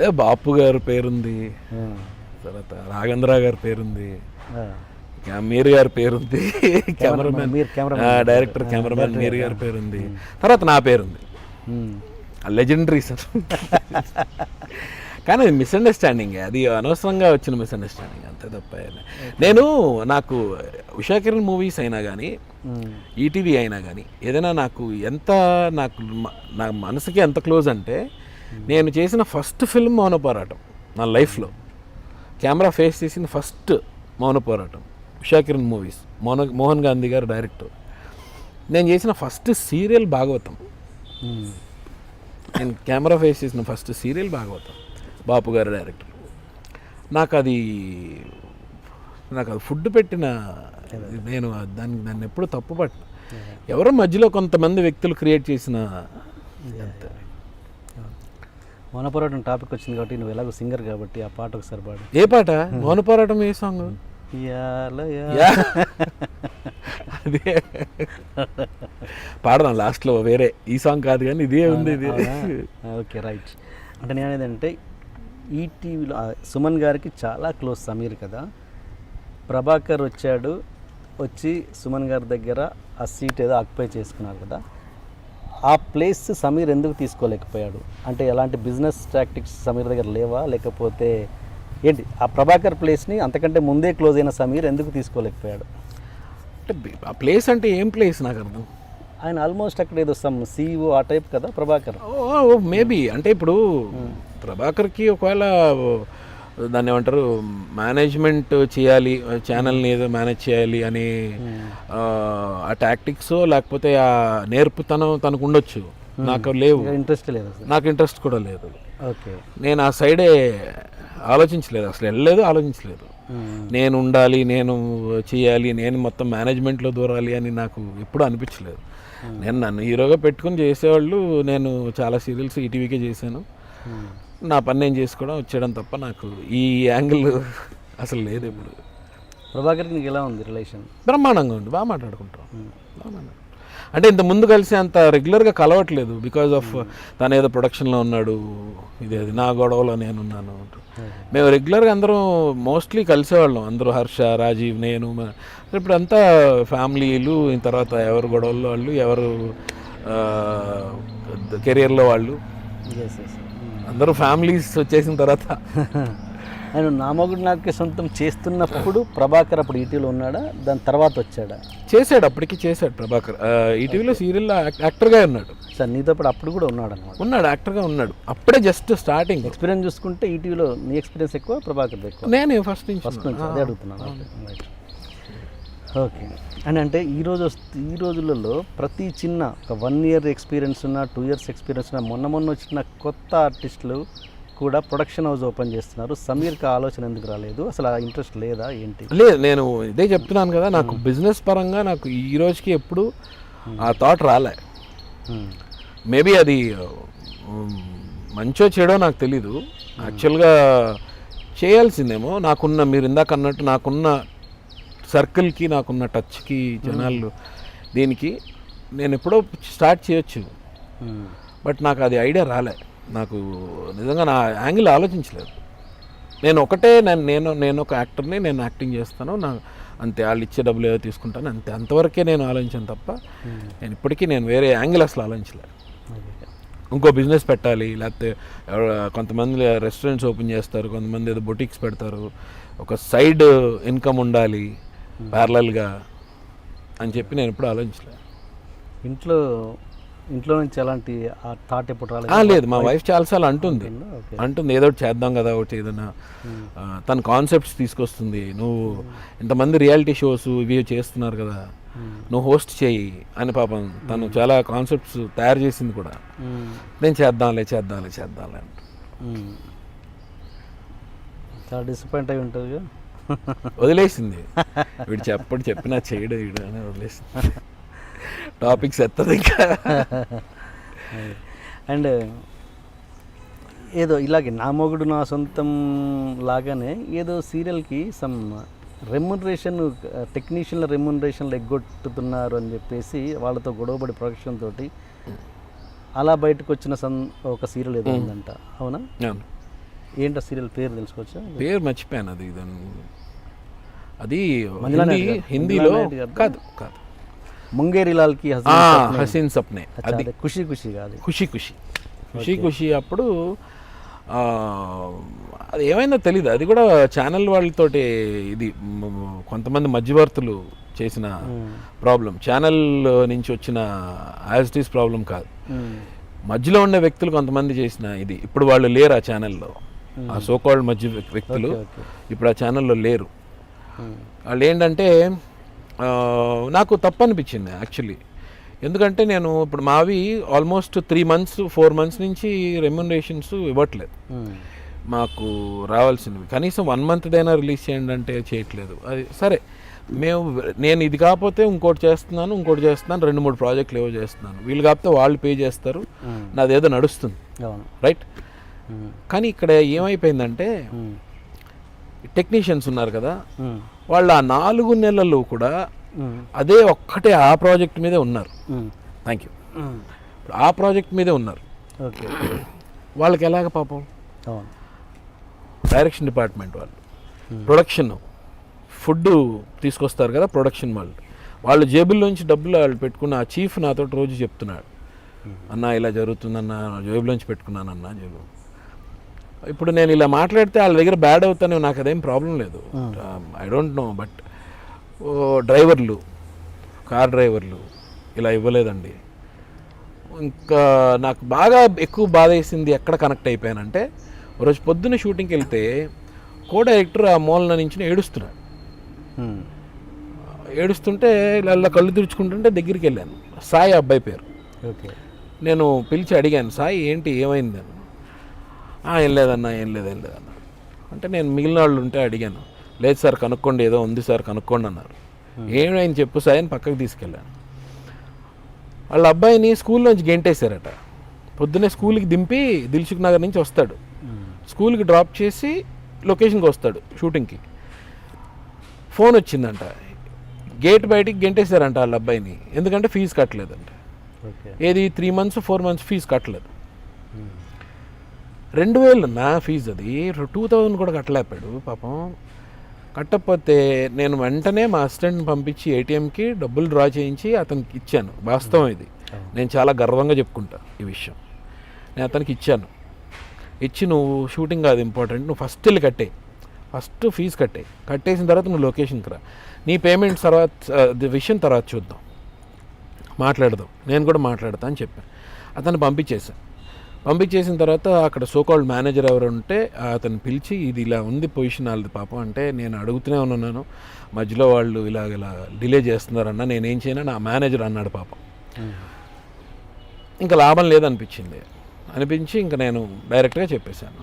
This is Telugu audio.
ఏ బాపు గారి పేరుంది. తర్వాత రాఘేంద్ర గారి పేరుంది. మీర్ గారి పేరుంది. Cameraman Mir cameraman. Director cameraman Mir గారి పేరుంది. తర్వాత నా పేరుంది. Legendary sir. కానీ అది మిస్అండర్స్టాండింగ్. అది అనవసరంగా వచ్చిన మిస్అండర్స్టాండింగ్ అంతే తప్ప. నేను నాకు ఉషా కిరణ్ మూవీస్ అయినా కానీ. ఈటీవీ అయినా కానీ ఏదైనా నాకు ఎంత నాకు నా మనసుకి ఎంత క్లోజ్ అంటే నేను చేసిన ఫస్ట్ ఫిల్మ్ మౌన పోరాటం నా లైఫ్లో. కెమెరా ఫేస్ చేసిన ఫస్ట్ మౌన పోరాటం ఉషా కిరణ్ మూవీస్. మోహన్ మోహన్ గాంధీ గారు డైరెక్టర్. నేను చేసిన ఫస్ట్ సీరియల్ భాగవతం. నేను కెమెరా ఫేస్ చేసిన ఫస్ట్ సీరియల్ భాగవతం. బాపు గారు డైరెక్టర్. నాకు అది నాకు అది ఫుడ్ పెట్టిన నేను దాన్ని దాన్ని ఎప్పుడు తప్పు పట్టిన ఎవరో మధ్యలో కొంతమంది వ్యక్తులు క్రియేట్ చేసిన అంతే. మన పోరాటం టాపిక్ వచ్చింది కాబట్టి నువ్వు ఎలాగో సింగర్ కాబట్టి ఆ పాట ఒకసారి పాడు. ఏ పాట? మౌన పోరాటం ఏ సాంగ్. అదే. పాడదాం లాస్ట్లో వేరే. ఈ సాంగ్ కాదు కానీ ఇదే ఉంది ఇది? ఓకే రైట్ అంటే నేను అంటే ఈటీవీలో సుమన్ గారికి చాలా క్లోజ్ సమీర్ కదా. ప్రభాకర్ వచ్చాడు వచ్చి సుమన్ గారి దగ్గర ఆ సీట్ ఏదో ఆక్యుపై చేసుకున్నారు కదా. ఆ ప్లేస్ సమీర్ ఎందుకు తీసుకోలేకపోయాడు? అంటే ఎలాంటి బిజినెస్ టాక్టిక్స్ సమీర్ దగ్గర లేవా? లేకపోతే ఏంటి? ఆ ప్రభాకర్ ప్లేస్ని అంతకంటే ముందే క్లోజ్ అయిన సమీర్ ఎందుకు తీసుకోలేకపోయాడు? అంటే ఆ ప్లేస్ అంటే ఏం ప్లేస్ నాకు అర్థం? ఆయన ఆల్మోస్ట్ అక్కడ ఏదో సమ్ సీఈఓ ఆ టైప్ కదా ప్రభాకర్? Oh maybe. అంటే ఇప్పుడు ప్రభాకర్కి ఒకవేళ దాన్ని ఏమంటారు మేనేజ్మెంట్ చేయాలి ఛానల్ని ఏదో మేనేజ్ చేయాలి అని ఆ, ఆ టాక్టిక్స్ లేకపోతే ఆ నేర్పుతనం తనకు ఉండొచ్చు నాకు లేవు. ఇంట్రెస్ట్ లేదు నాకు ఇంట్రెస్ట్ కూడా లేదు. ఓకే నేను ఆ సైడే ఆలోచించలేదు. అసలు వెళ్ళలేదు ఆలోచించలేదు. నేను ఉండాలి నేను చేయాలి నేను మొత్తం మేనేజ్మెంట్లో దూరాలి అని నాకు ఎప్పుడూ అనిపించలేదు. నేను నన్ను హీరోగా పెట్టుకుని చేసేవాళ్ళు నేను చాలా సీరియల్స్ ఈటీవీకే చేశాను. నా పని నేను చేసుకోవడం వచ్చేయడం తప్ప నాకు ఈ యాంగిల్ అసలు లేదు ఇప్పుడు. ప్రభాకర్కి నీకు ఎలా ఉంది రిలేషన్? బ్రహ్మాండంగా ఉంది. బాగా మాట్లాడుకుంటాం. అంటే ఇంత ముందు కలిసి అంత రెగ్యులర్గా కలవట్లేదు బికాజ్ ఆఫ్ తను ఏదో ప్రొడక్షన్లో ఉన్నాడు ఇది అది నా గొడవలో నేనున్నాను మేము రెగ్యులర్గా అందరం మోస్ట్లీ కలిసేవాళ్ళం. అందరూ హర్ష రాజీవ్ నేను ఇప్పుడు అంతా ఫ్యామిలీలు తర్వాత ఎవరు గొడవల్లో వాళ్ళు ఎవరు కెరియర్లో వాళ్ళు. అందరూ ఫ్యామిలీస్ వచ్చేసిన తర్వాత. ఆయన నామగుడు నాకు సొంతం చేస్తున్నప్పుడు ప్రభాకర్ అప్పుడు ఈటీలో ఉన్నాడా? దాని తర్వాత వచ్చాడా? చేశాడు అప్పటికి చేశాడు ప్రభాకర్. ఈటీవీలో సీరియల్లో యాక్టర్గా ఉన్నాడు. సార్ నీతో పాటు అప్పుడు కూడా ఉన్నాడు అనమాట ఉన్నాడు యాక్టర్గా ఉన్నాడు. అప్పుడే జస్ట్ స్టార్టింగ్. ఎక్స్పీరియన్స్ చూసుకుంటే ఈటీవీలో నీ ఎక్స్పీరియన్స్ ఎక్కువ ప్రభాకర్ ఎక్కువ? నేనే ఫస్ట్ నుంచి ఫస్ట్ నుంచి అదే అడుగుతున్నాను. Right okay. అని అంటే ఈ రోజు వస్తు ఈ రోజులలో ప్రతి చిన్న ఒక వన్ ఇయర్ ఎక్స్పీరియన్స్ ఉన్న టూ ఇయర్స్ ఎక్స్పీరియన్స్ ఉన్న మొన్న మొన్న వచ్చిన కొత్త ఆర్టిస్టులు కూడా ప్రొడక్షన్ హౌస్ ఓపెన్ చేస్తున్నారు. సమీర్కి ఆలోచన ఎందుకు రాలేదు? అసలు ఆ ఇంట్రెస్ట్ లేదా? ఏంటి? లేదు నేను ఇదే చెప్తున్నాను కదా నాకు బిజినెస్ పరంగా నాకు ఈ రోజుకి ఎప్పుడు ఆ థాట్ రాలే. Hmm. మేబీ అది ఉమ్, మంచో చెడో నాకు తెలీదు. యాక్చువల్గా చేయాల్సిందేమో. నాకున్న మీరు ఇందాక అన్నట్టు నాకున్న సర్కిల్కి నాకున్న టచ్కి జనాలు దీనికి నేను ఎప్పుడో స్టార్ట్ చేయొచ్చు. బట్ నాకు అది ఐడియా రాలే. నాకు నిజంగా నా యాంగిల్ ఆలోచించలేదు. నేను ఒకటే నేను నేను నేను ఒక యాక్టర్ని నేను యాక్టింగ్ చేస్తాను. నా అంతే వాళ్ళు ఇచ్చే డబ్బులు ఏదో తీసుకుంటాను. అంతే అంతవరకే నేను ఆలోచించాను తప్ప నేను ఇప్పటికీ నేను వేరే యాంగిల్ అసలు ఆలోచించలేదు. ఇంకో బిజినెస్ పెట్టాలి లేకపోతే కొంతమంది రెస్టారెంట్స్ ఓపెన్ చేస్తారు కొంతమంది ఏదో బొటిక్స్ పెడతారు. ఒక సైడ్ ఇన్కమ్ ఉండాలి. ప్యారలల్గా అని చెప్పి నేను ఎప్పుడు ఆలోచించలేదు ఇంట్లో ఇంట్లో నుంచి ఎలాంటి థాట్ ఎప్పుడు రాలేదు? లేదు. మా వైఫ్ చాలాసార్లు అంటుంది. అంటుంది? ఏదో ఒకటి చేద్దాం కదా ఒకటి ఏదైనా. తన కాన్సెప్ట్స్ తీసుకొస్తుంది. నువ్వు ఇంతమంది రియాలిటీ షోస్ ఇవి చేస్తున్నారు కదా నువ్వు హోస్ట్ చేయి. అని పాపం తను చాలా కాన్సెప్ట్స్ తయారు చేసింది కూడా. నేను చేద్దాంలే చేద్దాంలే చేద్దాంలే. అంట చాలా డిసప్పాయింట్ అయి ఉంటుంది వదిలేసింది. వీడు చెప్పడు చెప్పినా చేయడు వీడు అని వదిలేసింది. టాపిక్స్ ఎత్తది ఇంకా. అండ్ ఏదో ఇలాగే నా మొగుడు నా సొంతం లాగానే ఏదో సీరియల్కి సమ్ రెమ్యునరేషన్ టెక్నీషియన్ల రెమ్యునరేషన్లు ఎగ్గొట్టుతున్నారు అని చెప్పేసి వాళ్ళతో గొడవపడి ప్రొడక్షన్ తోటి అలా బయటకు వచ్చిన సన్ ఒక సీరియల్ ఏదో ఉందంట. అవునా? అవును. ఏంటో సీరియల్ పేరు తెలుసుకోవచ్చా? పేరు మర్చిపోయాను అది దాని అది హిందీ. హిందీలో. కాదు కాదు. ముంగేరి లాల్కి ఆ, హసీన్ సప్నే. అది ఖుషి ఖుషి కాదు ఖుషి ఖుషి. ఖుషి ఖుషి అప్పుడు అది ఏమైందో తెలీదు. అది కూడా ఛానల్ వాళ్ళతోటి ఇది కొంతమంది మధ్యవర్తులు చేసిన ప్రాబ్లం. ఛానల్ నుంచి వచ్చిన యాజిటీస్ ప్రాబ్లం కాదు. మధ్యలో ఉండే వ్యక్తులు కొంతమంది చేసిన ఇది. ఇప్పుడు వాళ్ళు లేరు ఆ ఛానల్లో. ఆ సోకాల్డ్ మధ్య వ్యక్- వ్యక్తులు. ఇప్పుడు ఆ ఛానల్లో లేరు. వాళ్ళు ఏంటంటే నాకు తప్పు అనిపించింది యాక్చువల్లీ ఎందుకంటే నేను ఇప్పుడు మావి almost three months four months నుంచి రెమ్యునరేషన్స్ ఇవ్వట్లేదు. మాకు రావాల్సినవి. కనీసం వన్ మంత్దైనా రిలీజ్ చేయండి అంటే చేయట్లేదు. అది సరే మేము నేను ఇది కాకపోతే ఇంకోటి చేస్తున్నాను ఇంకోటి చేస్తున్నాను రెండు మూడు ప్రాజెక్టులు ఏవో చేస్తున్నాను. వీళ్ళు కాకపోతే వాళ్ళు పే చేస్తారు. నాదేదో నడుస్తుంది. రైట్ కానీ ఇక్కడ ఏమైపోయిందంటే టెక్నీషియన్స్ ఉన్నారు కదా వాళ్ళు ఆ నాలుగు నెలలు కూడా అదే ఒక్కటే ఆ ప్రాజెక్ట్ మీదే ఉన్నారు. థ్యాంక్ యూ ఆ ప్రాజెక్ట్ మీదే ఉన్నారు. ఓకే. వాళ్ళకి ఎలాగ పాపం? డైరెక్షన్ డిపార్ట్మెంట్ వాళ్ళు. ప్రొడక్షన్ ఫుడ్ తీసుకొస్తారు కదా ప్రొడక్షన్ వాళ్ళు. వాళ్ళు జేబుల్లోంచి డబ్బులు వాళ్ళు పెట్టుకున్న ఆ చీఫ్ నాతో రోజు చెప్తున్నాడు. అన్న ఇలా జరుగుతుందన్న జేబులోంచి పెట్టుకున్నానన్న జేబు ఇప్పుడు నేను ఇలా మాట్లాడితే వాళ్ళ దగ్గర బ్యాడ్ అవుతానే నాకు అదేం ప్రాబ్లం లేదు. ఐ డోంట్ నో బట్ డ్రైవర్లు కార్ డ్రైవర్లు ఇలా ఇవ్వలేదండి. ఇంకా నాకు బాగా ఎక్కువ బాధ వేసింది ఎక్కడ కనెక్ట్ అయిపోయానంటే రోజు పొద్దున్న షూటింగ్కి వెళ్తే కో డైరెక్టర్ ఆ మూలన నుంచి ఏడుస్తున్నాడు ఏడుస్తుంటే ఇలా కళ్ళు తుడుచుకుంటుంటే దగ్గరికి వెళ్ళాను. సాయి అబ్బాయి పేరు. ఓకే. నేను పిలిచి అడిగాను సాయి ఏంటి ఏమైంది అని "ఆ, ఏం లేదన్నా ఏం లేదు ఏం లేదన్నా. అంటే నేను మిగిలిన వాళ్ళు ఉంటే అడిగాను. లేదు సార్ కనుక్కోండి ఏదో ఉంది సార్ కనుక్కోండి అన్నారు. ఏమైంది చెప్పు సాయి అని పక్కకు తీసుకెళ్ళాను. వాళ్ళ అబ్బాయిని స్కూల్లోంచి గెంటేశారట. పొద్దున్నే స్కూల్కి దింపి దిల్సుఖ్ నగర్ నుంచి వస్తాడు. స్కూల్కి డ్రాప్ చేసి లొకేషన్కి వస్తాడు షూటింగ్కి. ఫోన్ వచ్చిందంట. గేట్ బయటికి గెంటేశారంట వాళ్ళ అబ్బాయిని. ఎందుకంటే ఫీజు కట్టలేదంట. ఏది three months four months fee కట్టలేదు. రెండు వేలు నా ఫీజు అది. టూ థౌజండ్ కూడా కట్టలేపాడు పాపం. కట్టకపోతే నేను వెంటనే మా అసిస్టెంట్ని పంపించి ఏటీఎంకి డబ్బులు డ్రా చేయించి అతనికి ఇచ్చాను. వాస్తవం ఇది. నేను చాలా గర్వంగా చెప్పుకుంటా ఈ విషయం. నేను అతనికి ఇచ్చాను. ఇచ్చి నువ్వు షూటింగ్ కాదు ఇంపార్టెంట్ నువ్వు ఫస్ట్ వెళ్ళి కట్టే. ఫస్ట్ ఫీజు కట్టే. కట్టేసిన తర్వాత నువ్వు లొకేషన్కి రా. నీ పేమెంట్ తర్వాత విషయం తర్వాత చూద్దాం. మాట్లాడదాం. నేను కూడా మాట్లాడతా అని చెప్పాను. అతను పంపించేశాను పంపించేసిన తర్వాత అక్కడ సోకాల్డ్ మేనేజర్ ఎవరు ఉంటే అతను పిలిచి ఇది ఇలా ఉంది పొజిషన్ వాళ్ళది పాపం అంటే నేను అడుగుతూనే ఉన్నాను. మధ్యలో వాళ్ళు ఇలా ఇలా డిలే చేస్తున్నారన్న నేనేం చేయను నా మేనేజర్ అన్నాడు పాపం. ఇంకా లాభం లేదనిపించింది. అనిపించి ఇంకా నేను డైరెక్ట్గా చెప్పేశాను.